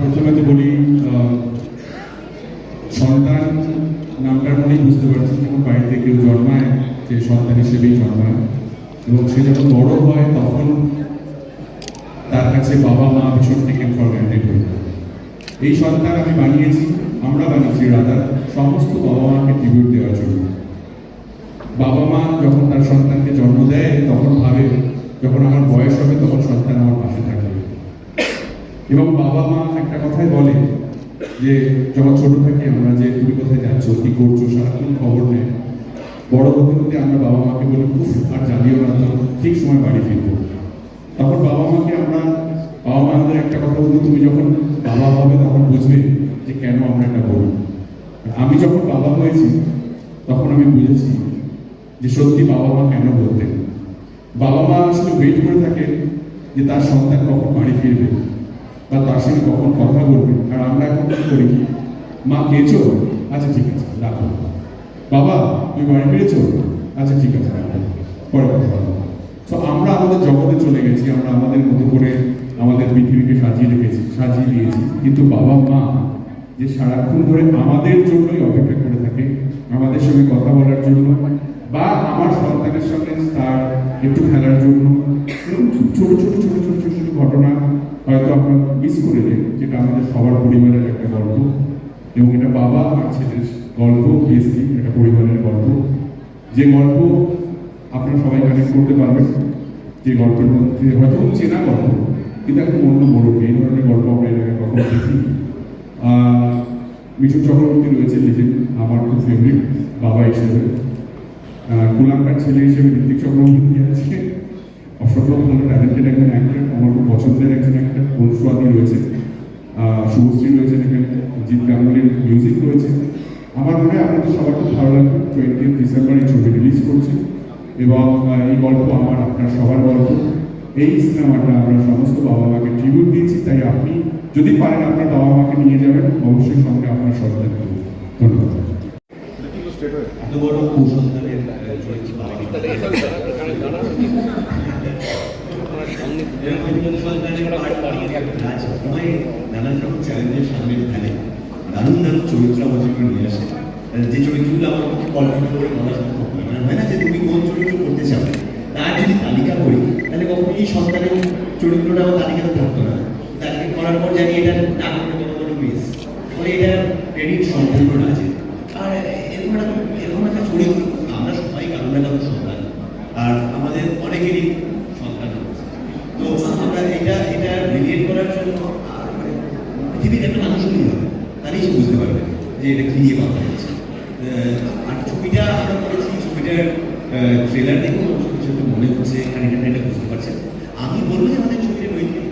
প্রথমে তো বলি সন্তান নামটার মনেই বুঝতে পারছি যখন বাড়িতে কেউ জন্মায়, যে সন্তান হিসেবেই জন্মায়। এবং সে যখন বড় হয়, তখন তার কাছে বাবা মা ভীষণ টেকেন ফর গ্রান্টেড হয়ে এই সন্তান আমি বানিয়েছি, আমরা বানিয়েছি রাধা সমস্ত বাবা মাকে ট্রিবিউট দেওয়ার জন্য। বাবা মা যখন তার সন্তানকে জন্ম দেয়, তখন ভাবে, যখন আমার বয়স হবে তখন সন্তান আমার পাশে থাকবে এবং বাবা মা একটা কথাই বলে যে, যখন ছোট থাকি আমরা যে তুমি কোথায় যাচ্ছ, কি করছ, সারাক্ষণ খবর নেয় বড় হতে হতে আমরা বাবা মাকে বলি আর জানিও না তো, ঠিক সময় বাড়ি ফিরবো তখন বাবা মাকে আমরা, বাবা মা আমাদের একটা কথা বলতো তুমি যখন বাবা হবে তখন বুঝবে যে কেন আমরা এটা বলি আমি যখন বাবা হয়েছি, তখন আমি বুঝেছি যে সত্যি বাবা মা কেন বলতেন। বাবা মা আসলে ওয়েট করে থাকেন যে তার সন্তান কখন বাড়ি ফিরবে। বা তার সঙ্গে কখন কথা বলবে আর আমরা এখন কি করি মা খেয়েছো আচ্ছা ঠিক আছে রাখো বাবা তুমি বাড়ি ফিরেছো আচ্ছা ঠিক আছে পরে কথা তো আমরা আমাদের জগতে চলে গেছি আমরা আমাদের মতো করে আমাদের পৃথিবীকে সাজিয়ে রেখেছি সাজিয়ে দিয়েছি কিন্তু বাবা মা যে সারাক্ষণ ধরে আমাদের জন্যই অপেক্ষা করে থাকে আমাদের সঙ্গে কথা বলার জন্য বা আমার সন্তানের সঙ্গে তার একটু খেলার জন্য ছোট ছোট ছোট ছোট ছোট ছোট ঘটনা হয়তো আপনার মিস করে দেন যেটা আমাদের সবার পরিবারের একটা গল্প। এবং এটা বাবা আর ছেলের গল্প বেশি একটা পরিবারের গল্প। যে গল্প আপনারা সবাই কানেক্ট করতে পারবেন। যে গল্পের মধ্যে হয়তো চেনা গল্প, কিন্তু একটা অন্য বড় এই ধরনের গল্প আমরা আগে কখনো দেখি মিঠু চক্রবর্তী রয়েছে লিজেন্ড আমার খুব ফেভারিট বাবা হিসেবে। কুলাঙ্কার ছেলে হিসেবে ঋতিক চক্রবর্তী আছে। অসম্ভব ট্যালেন্টেড একজন অ্যাক্টর আমার খুব পছন্দের একজন অ্যাক্টর অনুস্বাদী রয়েছে। শুভশ্রী রয়েছে এখানে জিৎ গাঙ্গুলির মিউজিক রয়েছে। আমার মনে হয় আপনাদের সবার খুব ভালো লাগবে। টোয়েন্টি ডিসেম্বর এই ছবি রিলিজ করছে এবং এই গল্প আমার আপনার সবার গল্প। এই সিনেমাটা আমরা সমস্ত বাবা মাকে ট্রিবিউট দিয়েছি তাই আপনি যদি পারেন আপনার বাবা মাকে নিয়ে যাবেন। অবশ্যই সঙ্গে আপনার সন্তানকে ধন্যবাদ। এত বড় কুসন্তানের তুমি কোন চরিত্র করতে চাও তার যদি তালিকা করি তাহলে কখনোই এই চরিত্রটা আমার তালিকাতে থাকতো না তালিকা করার পর জানি এটা না করলে কোনো কোনো এটা আর এরকম একটা চরিত্র আমরা সবাই কারও না কারও সন্তান আর আমাদের অনেকেরই সন্তান রয়েছে তো আমরা এটা এটা রিলেট করার জন্য মানে পৃথিবীর একটা মানুষ সে বুঝতে পারবে যে এটা কি নিয়ে কথা হচ্ছে আর ছবিটা আমরা করেছি, ছবিটার ট্রেলার দেখে অবশ্য কিছু মনে হচ্ছে, খানিকটা খানিকটা বুঝতে পারছেন। আমি বলব যে আমাদের ছবিটা নৈতিক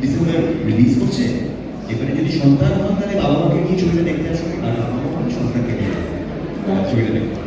ডিসেম্বর রিলিজ করছে। এবারে যদি সন্তান হন, তাহলে বাবা মাকে নিয়ে ছবিটা দেখতে আসুন। আর বাবা মাকে সন্তানকে নিয়ে ছবিটা দেখুন।